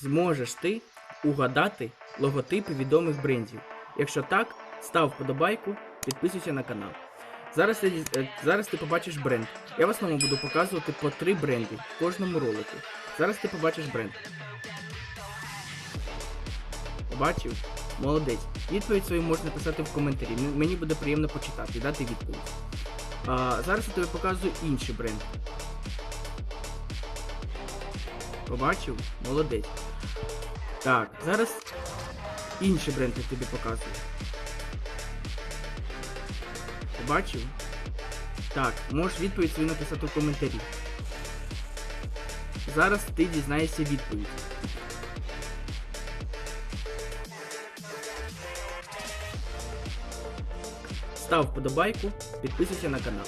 Зможеш ти угадати логотипи відомих брендів? Якщо так, став вподобайку, підписуйся на канал. Зараз ти, е, зараз ти побачиш бренд. Я в основному буду показувати по три бренди в кожному ролику. Зараз ти побачиш бренд. Побачив? Молодець. Відповідь свою можна писати в коментарі. Мені буде приємно почитати і дати відповідь. А, зараз я тобі показую інший бренд. Побачив? Молодець. Так, зараз інший бренд я тобі показую. Побачив? Так, можеш відповідь свою написати в коментарі. Зараз ти дізнаєшся відповідь. Став вподобайку, підписуйся на канал.